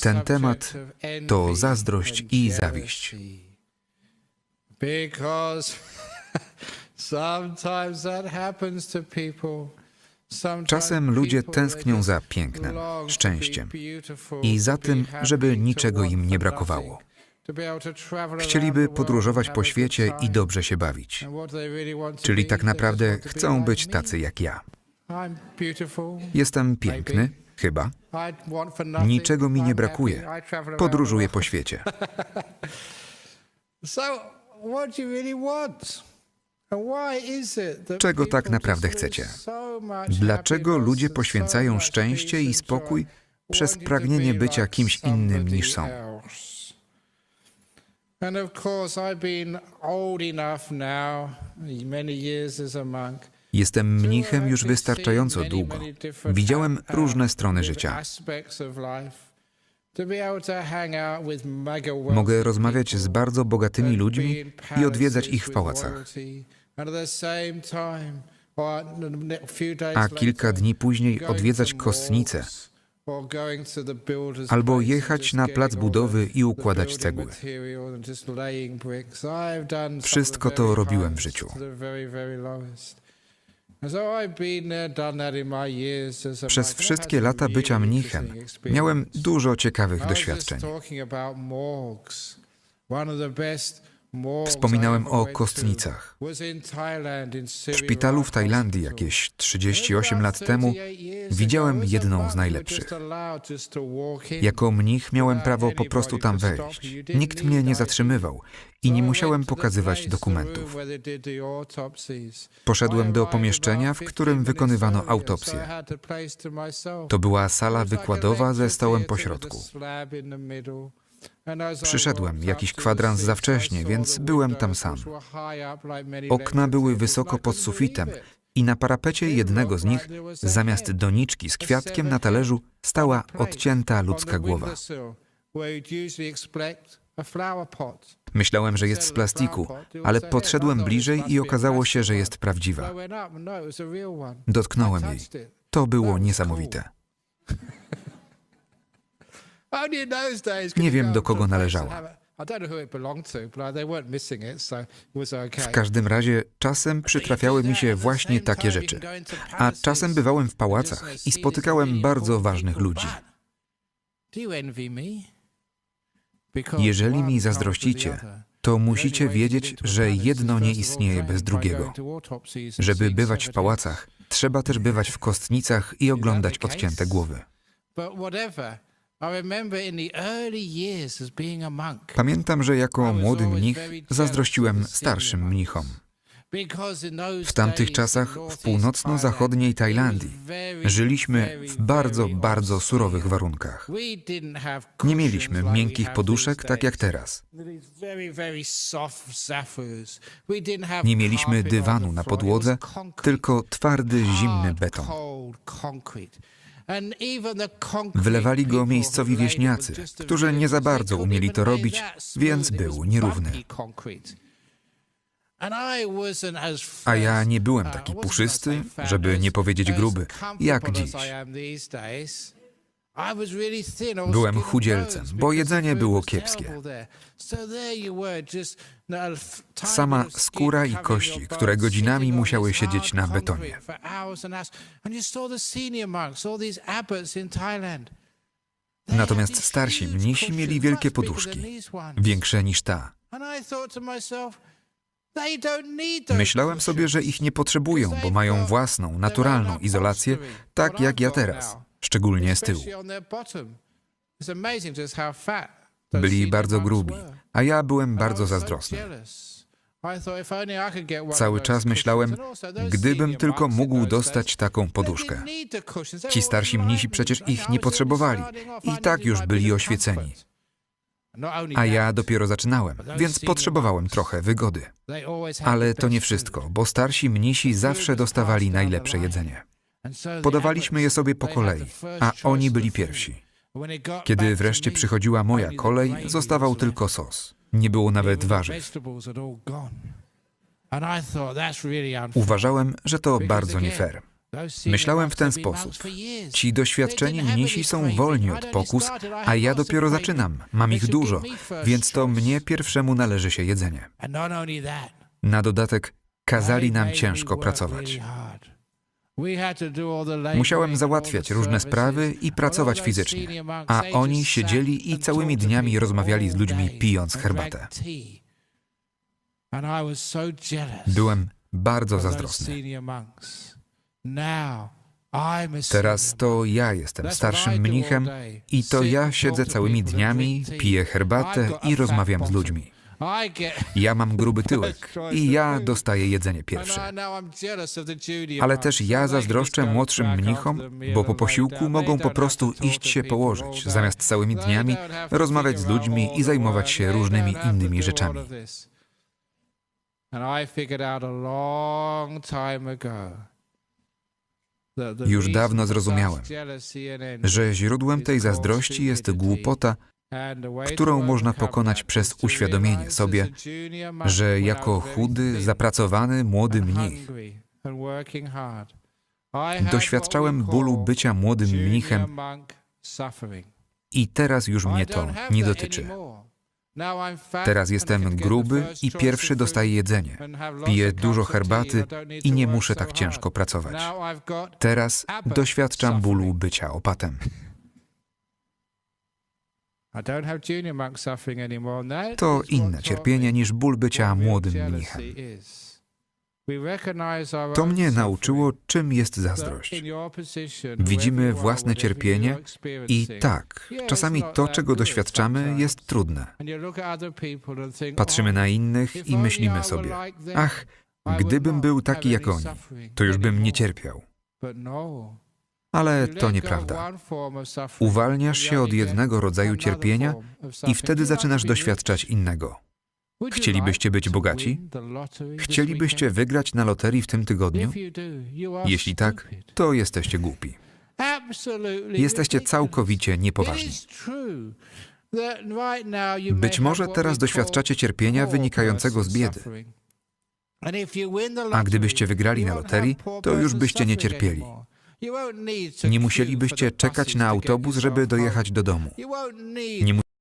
Ten temat to zazdrość i zawiść. Czasem ludzie tęsknią za pięknem, szczęściem i za tym, żeby niczego im nie brakowało. Chcieliby podróżować po świecie i dobrze się bawić. Czyli tak naprawdę chcą być tacy jak ja. Jestem piękny, chyba. Niczego mi nie brakuje. Podróżuję po świecie. Czego tak naprawdę chcecie? Dlaczego ludzie poświęcają szczęście i spokój przez pragnienie bycia kimś innym niż są? And of course, I've been old enough now, many years as a monk. Jestem mnichem już wystarczająco długo. Widziałem różne strony życia. Mogę rozmawiać z bardzo bogatymi ludźmi i odwiedzać ich w pałacach. A kilka dni później odwiedzać kostnicę albo jechać na plac budowy i układać cegły. Wszystko to robiłem w życiu. Przez wszystkie lata bycia mnichem miałem dużo ciekawych doświadczeń. Wspominałem o kostnicach. W szpitalu w Tajlandii jakieś 38 lat temu widziałem jedną z najlepszych. Jako mnich miałem prawo po prostu tam wejść. Nikt mnie nie zatrzymywał i nie musiałem pokazywać dokumentów. Poszedłem do pomieszczenia, w którym wykonywano autopsję. To była sala wykładowa ze stołem pośrodku. Przyszedłem jakiś kwadrans za wcześnie, więc byłem tam sam. Okna były wysoko pod sufitem i na parapecie jednego z nich, zamiast doniczki z kwiatkiem na talerzu, stała odcięta ludzka głowa. Myślałem, że jest z plastiku, ale podszedłem bliżej i okazało się, że jest prawdziwa. Dotknąłem jej. To było niesamowite. Nie wiem, do kogo należała. W każdym razie czasem przytrafiały mi się właśnie takie rzeczy, a czasem bywałem w pałacach i spotykałem bardzo ważnych ludzi. Jeżeli mi zazdrościcie, to musicie wiedzieć, że jedno nie istnieje bez drugiego. Żeby bywać w pałacach, trzeba też bywać w kostnicach i oglądać odcięte głowy. Pamiętam, że jako młody mnich zazdrościłem starszym mnichom. W tamtych czasach w północno-zachodniej Tajlandii żyliśmy w bardzo, bardzo surowych warunkach. Nie mieliśmy miękkich poduszek tak jak teraz. Nie mieliśmy dywanu na podłodze, tylko twardy, zimny beton. Wylewali go miejscowi wieśniacy, którzy nie za bardzo umieli to robić, więc był nierówny. A ja nie byłem taki puszysty, żeby nie powiedzieć gruby, jak dziś. Byłem chudzielcem, bo jedzenie było kiepskie. Sama skóra i kości, które godzinami musiały siedzieć na betonie. Natomiast starsi mnisi mieli wielkie poduszki, większe niż ta. Myślałem sobie, że ich nie potrzebują, bo mają własną, naturalną izolację, tak jak ja teraz, szczególnie z tyłu. Byli bardzo grubi, a ja byłem bardzo zazdrosny. Cały czas myślałem, gdybym tylko mógł dostać taką poduszkę. Ci starsi mnisi przecież ich nie potrzebowali i tak już byli oświeceni. A ja dopiero zaczynałem, więc potrzebowałem trochę wygody. Ale to nie wszystko, bo starsi mnisi zawsze dostawali najlepsze jedzenie. Podawaliśmy je sobie po kolei, a oni byli pierwsi. Kiedy wreszcie przychodziła moja kolej, zostawał tylko sos. Nie było nawet warzyw. Uważałem, że to bardzo nie fair. Myślałem w ten sposób. Ci doświadczeni mnisi są wolni od pokus, a ja dopiero zaczynam. Mam ich dużo, więc to mnie pierwszemu należy się jedzenie. Na dodatek kazali nam ciężko pracować. Musiałem załatwiać różne sprawy i pracować fizycznie, a oni siedzieli i całymi dniami rozmawiali z ludźmi pijąc herbatę. Byłem bardzo zazdrosny. Teraz to ja jestem starszym mnichem i to ja siedzę całymi dniami, piję herbatę i rozmawiam z ludźmi. Ja mam gruby tyłek i ja dostaję jedzenie pierwsze. Ale też ja zazdroszczę młodszym mnichom, bo po posiłku mogą po prostu iść się położyć, zamiast całymi dniami rozmawiać z ludźmi i zajmować się różnymi innymi rzeczami. Już dawno zrozumiałem, Że źródłem tej zazdrości jest głupota, którą można pokonać przez uświadomienie sobie, że jako chudy, zapracowany młody mnich doświadczałem bólu bycia młodym mnichem i teraz już mnie to nie dotyczy. Teraz jestem gruby i pierwszy dostaję jedzenie. Piję dużo herbaty i nie muszę tak ciężko pracować. Teraz doświadczam bólu bycia opatem. To inne cierpienie niż ból bycia młodym mnichem. To mnie nauczyło, czym jest zazdrość. Widzimy własne cierpienie i tak, czasami to, czego doświadczamy, jest trudne. Patrzymy na innych i myślimy sobie, ach, gdybym był taki jak oni, to już bym nie cierpiał. Ale to nieprawda. Uwalniasz się od jednego rodzaju cierpienia i wtedy zaczynasz doświadczać innego. Chcielibyście być bogaci? Chcielibyście wygrać na loterii w tym tygodniu? Jeśli tak, to jesteście głupi. Jesteście całkowicie niepoważni. Być może teraz doświadczacie cierpienia wynikającego z biedy. A gdybyście wygrali na loterii, to już byście nie cierpieli. Nie musielibyście czekać na autobus, żeby dojechać do domu. Nie